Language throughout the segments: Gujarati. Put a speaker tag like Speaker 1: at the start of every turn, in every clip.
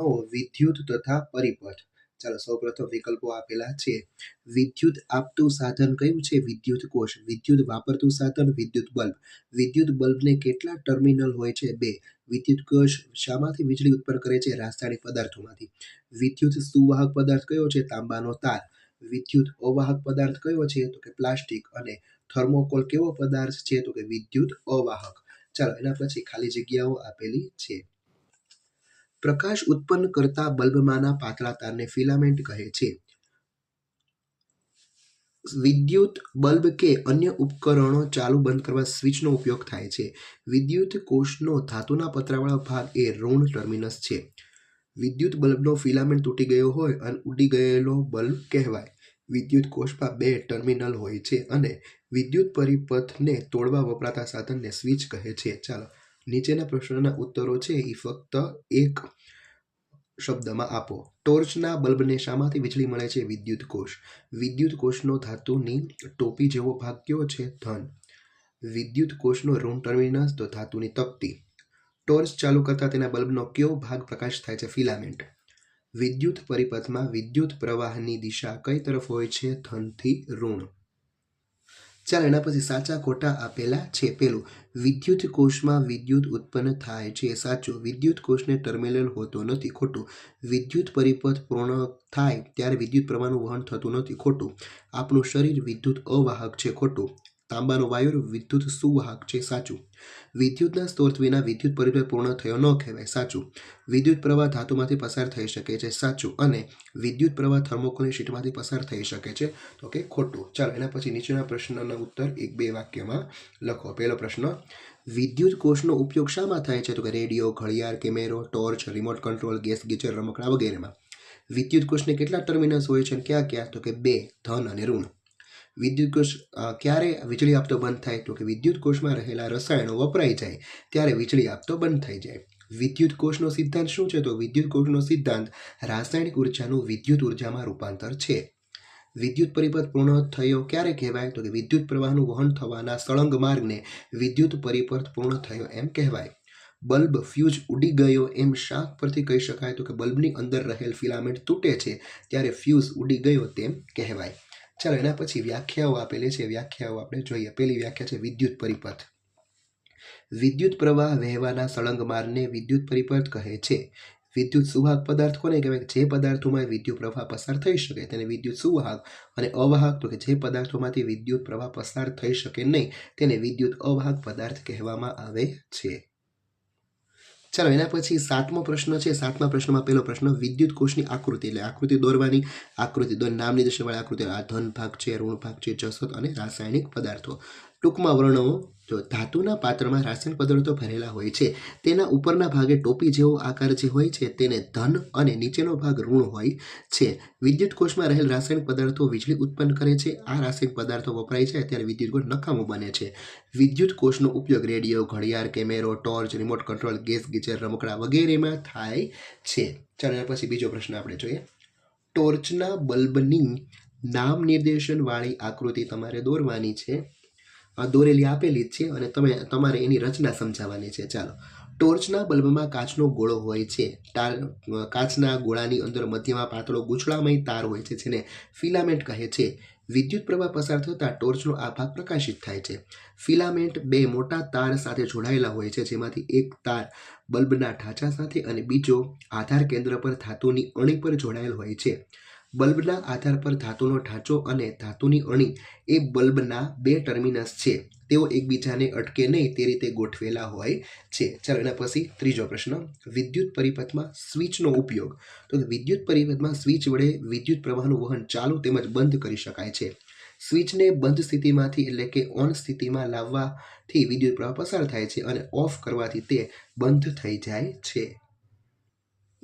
Speaker 1: વિદ્યુત તથા પરિપથ. ચાલો, સૌપ્રથમ વિકલ્પો આપેલા છે. વિદ્યુત આપતું સાધન કયું છે? વિદ્યુત કોષ. વિદ્યુત વાપરતું સાધન વિદ્યુત બલ્બ. વિદ્યુત બલ્બને કેટલા ટર્મિનલ હોય છે? બે. વિદ્યુત કોષ શામાંથી વીજળી ઉત્પન્ન કરે છે? રાસાયણિક પદાર્થોમાંથી. વિદ્યુત સુવાહક પદાર્થ કયો છે? તાંબાનો તાર. વિદ્યુત અવાહક પદાર્થ કયો છે? તો કે પ્લાસ્ટિક. અને થર્મોકોલ કેવો પદાર્થ છે? તો કે વિદ્યુત અવાહક. ચાલો, એના પછી ખાલી જગ્યાઓ આપેલી છે. પ્રકાશ ઉત્પન્ન કરતા બલ્બમાંના પાતળા તારને ફિલામેન્ટ કહે છે. વિદ્યુત બલ્બ કે અન્ય ઉપકરણો ચાલુ બંધ કરવા સ્વિચનો ઉપયોગ થાય છે. વિદ્યુત કોષનો ધાતુના પતરાવાળા ભાગ એ ઋણ ટર્મિનસ છે. વિદ્યુત બલ્બનો ફિલામેન્ટ તૂટી ગયો હોય અને ઉડી ગયેલો બલ્બ કહેવાય. વિદ્યુત કોષમાં બે ટર્મિનલ હોય છે અને વિદ્યુત પરિપથને તોડવા વપરાતા સાધનને સ્વિચ કહે છે. ચાલો નીચેના પ્રશ્નોના ઉત્તરો છે એ ફક્ત એક શબ્દમાં આપો. ટોર્ચના બલ્બને શામાંથી વીજળી મળે છે? વિદ્યુત કોષ. વિદ્યુત કોષનો ધાતુની ટોપી જેવો ભાગ કયો છે? ધન. વિદ્યુત કોષનો ઋણ ટર્મિનસ તો ધાતુની તકતી ટોર્ચ ચાલુ કરતા તેના બલ્બનો કયો ભાગ પ્રકાશ થાય છે? ફિલામેન્ટ. વિદ્યુત પરિપથમાં વિદ્યુત પ્રવાહની દિશા કઈ તરફ હોય છે? ધનથી ઋણ. ચાલો એના પછી સાચા ખોટા આપેલા છે. પેલું, વિદ્યુત કોષમાં વિદ્યુત ઉત્પન્ન થાય છે. સાચું, વિદ્યુત કોષને ટર્મિનલ હોતો નથી. ખોટું, વિદ્યુત પરિપથ પૂર્ણ થાય ત્યારે વિદ્યુત પ્રવાહનું વહન થતું નથી. ખોટું, આપણું શરીર વિદ્યુત અવાહક છે. ખોટું તાંબાનો વાયુર વિદ્યુત સુવાહક છે, સાચું. વિદ્યુતના સ્ત્રોત વિના વિદ્યુત પરિપથ પૂર્ણ થયો ન કહેવાય, સાચું. વિદ્યુત પ્રવાહ ધાતુમાંથી પસાર થઈ શકે છે, સાચું. અને વિદ્યુત પ્રવાહ થર્મોકોલની શીટમાંથી પસાર થઈ શકે છે, તો કે ખોટું. ચાલો, એના પછી નીચેના પ્રશ્નના ઉત્તર એક બે વાક્યમાં લખો. પહેલો પ્રશ્ન, વિદ્યુત કોષનો ઉપયોગ શામાં થાય છે? તો કે રેડિયો, ઘડિયાળ, કેમેરો, torch, remote control, gas geyser રમકડા વગેરેમાં. વિદ્યુત કોષને કેટલા ટર્મિનલ્સ હોય છે ક્યાં ક્યાં? તો કે બે, ધન અને ઋણ. વિદ્યુત કોષ ક્યારે વીજળી આપતો બંધ થાય? તો કે વિદ્યુત કોષમાં રહેલા રસાયણો વપરાઈ જાય, ત્યારે વીજળી આપતો બંધ થઈ જાય. વિદ્યુત કોષનો સિદ્ધાંત શું છે? તો વિદ્યુત કોષનો સિદ્ધાંત રાસાયણિક ઉર્જાનું વિદ્યુત ઉર્જામાં રૂપાંતર છે. વિદ્યુત પરિપથ પૂર્ણ થયો ક્યારે કહેવાય? તો કે વિદ્યુત પ્રવાહનું વહન થવાના સળંગ માર્ગને વિદ્યુત પરિપથ પૂર્ણ થયો એમ કહેવાય. બલ્બ ફ્યુઝ ઉડી ગયો એમ શાક પરથી કહી શકાય. તો કે બલ્બની અંદર રહેલ ફિલામેન્ટ તૂટે છે, ત્યારે ફ્યુઝ ઉડી ગયો તેમ કહેવાય. ચાલો, એના પછી વ્યાખ્યાઓ આપેલી છે, વ્યાખ્યાઓ આપણે જોઈએ. પહેલી વ્યાખ્યા છે વિદ્યુત પરિપથ. વિદ્યુત પ્રવાહ વહેવાના સળંગ માર્ગને વિદ્યુત પરિપથ કહે છે. વિદ્યુત સુવાહક પદાર્થ કોને કહેવાય? જે પદાર્થોમાં વિદ્યુત પ્રવાહ પસાર થઈ શકે તેને વિદ્યુત સુવાહક અને અવાહક, તો કે જે પદાર્થોમાંથી વિદ્યુત પ્રવાહ પસાર થઈ શકે નહીં, તેને વિદ્યુત અવાહક પદાર્થ કહેવામાં આવે છે. ચાલો, એના પછી સાતમો પ્રશ્ન છે. સાતમા પ્રશ્નમાં પહેલો પ્રશ્ન, વિદ્યુત કોષની આકૃતિ. એટલે આકૃતિ દોરવાની. આકૃતિ દોર, નામની દશાવાળી આકૃતિ. આ ધન ભાગ છે, ઋણ ભાગ છે જસત અને રાસાયણિક પદાર્થો. ટૂંકમાં વર્ણવો. જો ધાતુના પાત્રમાં રાસાયણિક પદાર્થો ભરેલા હોય છે, તેના ઉપરના ભાગે ટોપી જેવો આકાર જે હોય છે, તેને ધન અને નીચેનો ભાગ ઋણ હોય છે. વિદ્યુત કોષમાં રહેલ રાસાયણિક પદાર્થો વીજળી ઉત્પન્ન કરે છે. આ રાસાયણિક પદાર્થો વપરાય છે ત્યારે વિદ્યુત કોષ નકામો બને છે. વિદ્યુત કોષનો ઉપયોગ રેડિયો, ઘડિયાળ, કેમેરો, torch, remote control, gas geyser રમકડા વગેરેમાં થાય છે. ચાલો પછી બીજો પ્રશ્ન આપણે જોઈએ. ટોર્ચના બલ્બની નામ નિર્દેશનવાળી આકૃતિ તમારે દોરવાની છે. દોરેલી આપેલી જ છે અને તમે તમારે એની રચના સમજાવવાની છે. ચાલો. ટોર્ચના બલ્બમાં કાચનો ગોળો હોય છે. તાર કાચના ગોળાની અંદર મધ્યમાં પાતળો ગૂંચળામય તાર હોય છે, જેને ફિલામેન્ટ કહે છે. વિદ્યુત પ્રવાહ પસાર થતાં ટોર્ચનો આ ભાગ પ્રકાશિત થાય છે. ફિલામેન્ટ બે મોટા તાર સાથે જોડાયેલા હોય છે, જેમાંથી એક તાર બલ્બના ઢાંચા સાથે અને બીજો આધાર કેન્દ્ર પર ધાતુની અણી પર જોડાયેલ હોય છે. બલ્બના આધાર પર ધાતુનો ઢાંચો અને ધાતુની અણી એ બલ્બના બે ટર્મિનસ છે. તેઓ એકબીજાને અટકે નહીં તે રીતે ગોઠવેલા હોય છે. ચાલો એના પછી ત્રીજો પ્રશ્ન. વિદ્યુત પરિપથમાં સ્વિચનો ઉપયોગ. તો વિદ્યુત પરિપથમાં સ્વિચ વડે વિદ્યુત પ્રવાહનું વહન ચાલુ તેમજ બંધ કરી શકાય છે. સ્વિચને બંધ સ્થિતિમાંથી એટલે કે ઓન સ્થિતિમાં લાવવાથી વિદ્યુત પ્રવાહ પસાર થાય છે અને ઓફ કરવાથી તે બંધ થઈ જાય છે.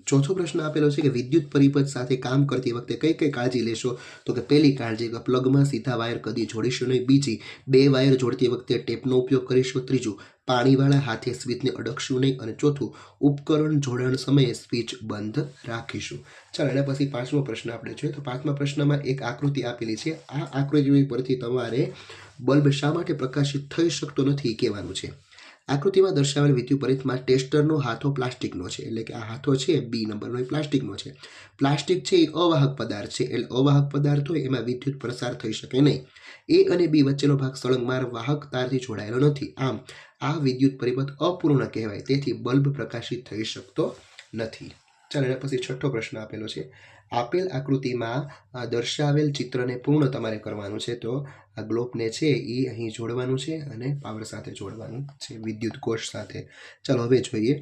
Speaker 1: ચોથો પ્રશ્ન આપેલો છે કે વિદ્યુત પરિપથ સાથે કામ કરતી વખતે કઈ કઈ કાળજી લેશો? તો કે પહેલી કાળજી કે પ્લગમાં સીધા વાયર કદી જોડીશું નહીં. બીજી, બે વાયર જોડતી વખતે ટેપનો ઉપયોગ કરીશું. ત્રીજું, પાણીવાળા હાથે સ્વિચને અડકશું નહીં. અને ચોથું, ઉપકરણ જોડાણ સમયે સ્વિચ બંધ રાખીશું. ચાલો, એના પછી પાંચમો પ્રશ્ન આપણે જોઈએ. તો પાંચમા પ્રશ્નમાં એક આકૃતિ આપેલી છે. આ આકૃતિ પરથી તમારે બલ્બ શા માટે પ્રકાશિત થઈ શકતો નથી કહેવાનું છે. આકૃતિમાં દર્શાવેલ વિદ્યુત પરિપથમાં ટેસ્ટરનો હાથો પ્લાસ્ટિકનો છે. એટલે કે આ હાથો છે બી નંબરનો એ પ્લાસ્ટિકનો છે. પ્લાસ્ટિક છે એ અવાહક પદાર્થ છે. એટલે અવાહક પદાર્થ હોય એમાં વિદ્યુત પ્રસાર થઈ શકે નહીં. એ અને બી વચ્ચેનો ભાગ સળંગમાર વાહક તારથી જોડાયેલો નથી. આમ, આ વિદ્યુત પરિપથ અપૂર્ણ કહેવાય. તેથી બલ્બ પ્રકાશિત થઈ શકતો નથી. ચાલો, એના પછી છઠ્ઠો પ્રશ્ન આપેલો છે. આપેલ આકૃતિમાં દર્શાવેલ ચિત્રને પૂર્ણ તમારે કરવાનું છે. તો આ ગ્લોબને છે એ અહીં જોડવાનું છે અને પાવર સાથે જોડવાનું છે વિદ્યુત કોષ સાથે. ચાલો હવે જોઈએ.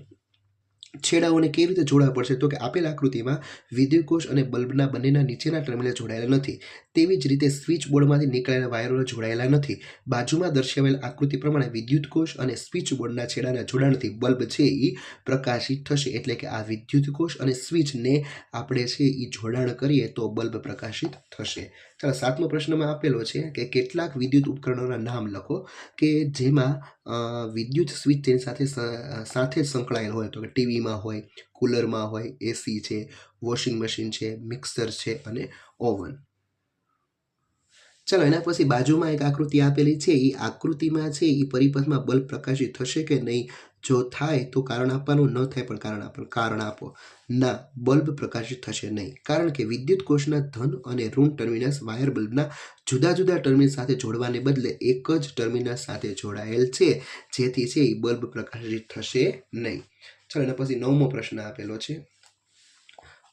Speaker 1: છેડાઓને કેવી રીતે જોડવા પડશે? તો કે આપેલ આકૃતિમાં વિદ્યુત કોષ અને બલ્બના બંનેના નીચેના ટર્મિનલ જોડાયેલા નથી. તેવી જ રીતે સ્વિચ બોર્ડમાંથી નીકળેલા વાયરો જોડાયેલા નથી. બાજુમાં દર્શાવેલ આકૃતિ પ્રમાણે વિદ્યુત કોષ અને સ્વિચ બોર્ડના છેડાના જોડાણથી બલ્બ છે એ પ્રકાશિત થશે. એટલે કે આ વિદ્યુત કોષ અને સ્વિચને આપણે છે એ જોડાણ કરીએ તો બલ્બ પ્રકાશિત થશે. ચાલો સાતમો પ્રશ્નમાં આપેલો છે કે કેટલાક વિદ્યુત ઉપકરણોના નામ લખો કે જેમાં વિદ્યુત સ્વિચ તેની સાથે સાથે સંકળાયેલ હોય. તો કે ટીવીમાં હોય, કુલરમાં હોય, એસી છે, વોશિંગ મશીન છે, મિક્સર છે અને ઓવન. ચાલો એના પછી બાજુમાં એક આકૃતિ આપેલી છે. એ આકૃતિમાં છે એ પરિપથમાં બલ્બ પ્રકાશિત થશે કે નહીં? જો થાય, તો કારણ આપવાનું, ન થાય પણ કારણ આપવાનું. કારણ આપો. ના, બલ્બ પ્રકાશિત થશે નહીં. કારણ કે વિદ્યુત કોષના ધન અને ઋણ ટર્મિનસ વાયર બલ્બના જુદા જુદા ટર્મિનલ સાથે જોડવાને બદલે એક જ ટર્મિનલ સાથે જોડાયેલ છે, જેથી છે એ બલ્બ પ્રકાશિત થશે નહીં. ચાલો એના પછી નવમો પ્રશ્ન આપેલો છે.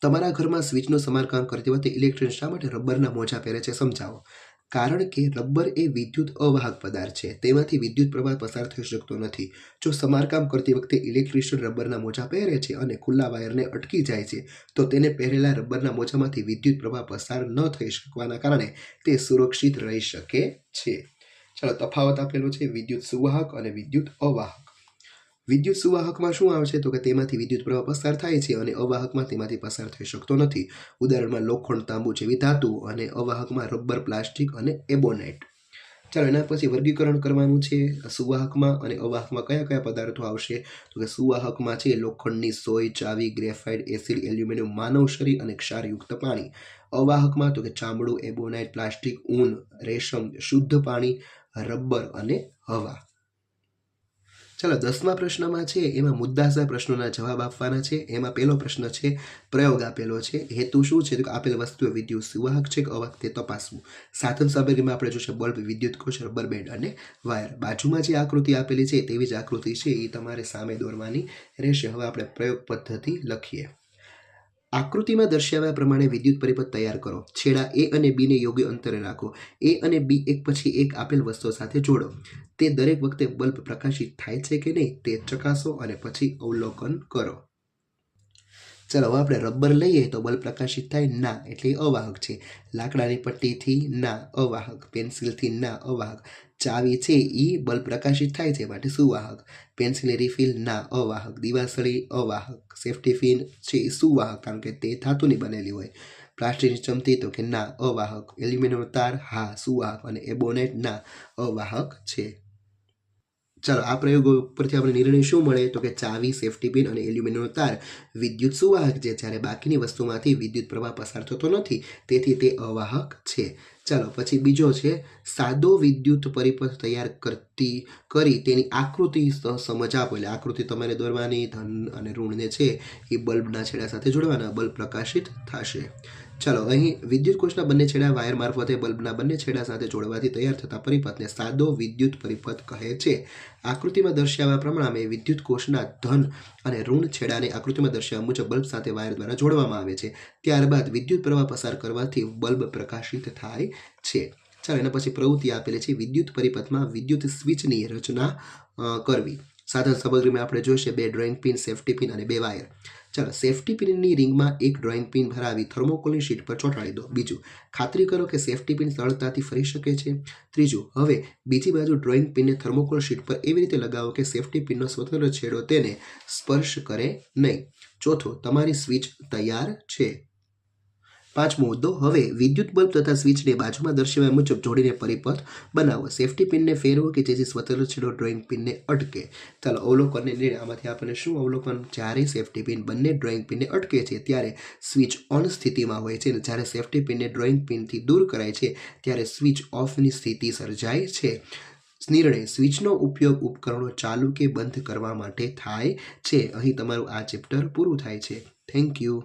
Speaker 1: તમારા ઘરમાં સ્વિચનું સમારકામ કરતી વખતે ઇલેક્ટ્રિશિયન શા માટે રબરના મોજા પહેરે છે સમજાવો. કારણ કે રબર એ વિદ્યુત અવાહક પદાર્થ છે. તેમાંથી વિદ્યુત પ્રવાહ પસાર થઈ શકતો નથી. જો સમારકામ કરતી વખતે ઇલેક્ટ્રિશિયન રબરના મોજા પહેરે છે અને ખુલ્લા વાયરને અટકી જાય છે, તો તેને પહેરેલા રબરના મોજામાંથી વિદ્યુત પ્રવાહ પસાર ન થઈ શકવાના કારણે તે સુરક્ષિત રહી શકે છે. ચાલો, તફાવત આપેલો છે. વિદ્યુત સુવાહક અને વિદ્યુત અવાહક. વિદ્યુત સુવાહકમાં શું આવે છે તો કે તેમાંથી વિદ્યુત પ્રવાહ પસાર થાય છે અને અવાહકમાં તેમાંથી પસાર થઈ શકતો નથી. ઉદાહરણમાં લોખંડ, તાંબુ જેવી ધાતુ અને અવાહકમાં રબર, પ્લાસ્ટિક અને એબોનાઇટ. ચાલો, એના પછી વર્ગીકરણ કરવાનું છે. સુવાહકમાં અને અવાહકમાં કયા કયા પદાર્થો આવશે? તો કે સુવાહકમાં છે લોખંડની સોય, ચાવી, ગ્રેફાઇટ, એસિડ, એલ્યુમિનિયમ, માનવ શરીર અને ક્ષારયુક્ત પાણી. અવાહકમાં તો કે ચામડું, એબોનાઇટ, પ્લાસ્ટિક, ઊન, રેશમ, શુદ્ધ પાણી, રબર અને હવા. ચાલો, દસમા પ્રશ્નમાં છે, એમાં મુદ્દાસર પ્રશ્નોના જવાબ આપવાના છે. એમાં પહેલો પ્રશ્ન છે, પ્રયોગ આપેલો છે. હેતુ શું છે? તો આપેલ વસ્તુઓ વિદ્યુત સુવાહક છે કે અવાહક તે તપાસવું? સાધન સામગ્રીમાં આપણે જોશે બલ્બ, વિદ્યુત કોષ, રબર બેન્ડ અને વાયર. બાજુમાં જે આકૃતિ આપેલી છે, તેવી જ આકૃતિ છે, એ તમારે સામે દોરવાની રહેશે. હવે આપણે પ્રયોગ પદ્ધતિ લખીએ. આકૃતિમાં દર્શાવ્યા પ્રમાણે વિદ્યુત પરિપથ તૈયાર કરો. છેડા એ અને બીને યોગ્ય અંતરે રાખો. એ અને બી એક પછી એક આપેલ વસ્તુઓ સાથે જોડો. તે દરેક વખતે બલ્બ પ્રકાશિત થાય છે કે નહીં તે ચકાસો અને પછી અવલોકન કરો. ચાલો આપણે રબર લઈએ તો બલ્બ પ્રકાશિત થાય ના, એટલે અવાહક છે. લાકડાની પટ્ટીથી ના, અવાહક. પેન્સિલથી ના, અવાહક. ચાવી છે એ બલ્બ પ્રકાશિત થાય છે માટે સુવાહક. પેન્સિલ રિફિલ ના, અવાહક. દિવાસળી, અવાહક. સેફ્ટી ફિન છે એ સુવાહક, કારણ કે તે ધાતુની બનેલી હોય. પ્લાસ્ટિકની ચમચી તો કે ના, અવાહક. એલ્યુમિનિયમ તાર, હા, સુવાહક. અને એબોનેટ ના, અવાહક છે. ચાલો, આ પ્રયોગો ઉપરથી આપણે નિર્ણય શું મળે? તો કે ચાવી સેફ્ટી પિન અને એલ્યુમિનિયમનો તાર. વિદ્યુત સુવાહક છે જ્યારે બાકીની વસ્તુમાંથી વિદ્યુત પ્રવાહ પસાર થતો નથી, તેથી તે અવાહક છે. ચાલો, પછી બીજો છે, સાદો વિદ્યુત પરિપથ તૈયાર કરતી, કરી તેની આકૃતિ સમજ આપો. એટલે આકૃતિ તમારે દોરવાની, ધન અને ઋણને છે, એ બલ્બના છેડા સાથે જોડવાના, બલ્બ પ્રકાશિત થશે. ચાલો, અહીં વિદ્યુત કોષના બંને છેડા વાયર મારફતે બલ્બના બંને છેડા સાથે જોડવાથી તૈયાર થતા પરિપથને સાદો વિદ્યુત પરિપથ કહે છે. આકૃતિમાં દર્શાવ્યા પ્રમાણે વિદ્યુત કોષના ધન અને ઋણ છેડાને આકૃતિમાં દર્શાવ્યા મુજબ બલ્બ સાથે વાયર દ્વારા જોડવામાં આવે છે. ત્યારબાદ વિદ્યુત પ્રવાહ પસાર કરવાથી બલ્બ પ્રકાશિત થાય છે. ચાલો, એના પછી પ્રવૃત્તિ આપેલી છે વિદ્યુત પરિપથમાં વિદ્યુત સ્વિચની રચના કરવી. સાધન સામગ્રીમાં આપણે જોઈશે બે ડ્રોઈંગ પિન, સેફ્ટી પિન અને બે વાયર. ચાલો સેફ્ટી પિનની રિંગમાં એક ડ્રોઈંગ પિન ભરાવી થર્મોકોલની શીટ પર ચોંટાડી દો. બીજું, ખાતરી કરો કે સેફ્ટી પિન સરળતાથી ફરી શકે છે. ત્રીજું, હવે બીજી બાજુ ડ્રોઈંગ પિનને થર્મોકોલ શીટ પર એવી રીતે લગાવો કે સેફ્ટી પિનનો સ્વતંત્ર છેડો તેને સ્પર્શ કરે નહીં. ચોથું, તમારી સ્વિચ તૈયાર છે. પાંચમો મુદ્દો. હવે વિદ્યુત બલ્બ તથા સ્વિચને બાજુમાં દર્શાવ્યા મુજબ જોડીને પરિપથ બનાવો. સેફ્ટી પિનને ફેરવો કે જેથી સ્વતંત્ર છેડો ડ્રોઈંગ પિનને અટકે. ચાલો અવલોકનને નિર્ણય. આમાંથી આપણને શું અવલોકન? જ્યારે સેફ્ટી પિન બંને ડ્રોઈંગ પિનને અટકે છે, ત્યારે સ્વિચ ઓન સ્થિતિમાં હોય છે અને જ્યારે સેફ્ટી પિનને ડ્રોઈંગ પિનથી દૂર કરાય છે, ત્યારે સ્વિચ ઓફની સ્થિતિ સર્જાય છે. નિર્ણય. સ્વિચનો ઉપયોગ ઉપકરણો ચાલુ કે બંધ કરવા માટે થાય છે. અહીં તમારું આ ચેપ્ટર પૂરું થાય છે. Thank you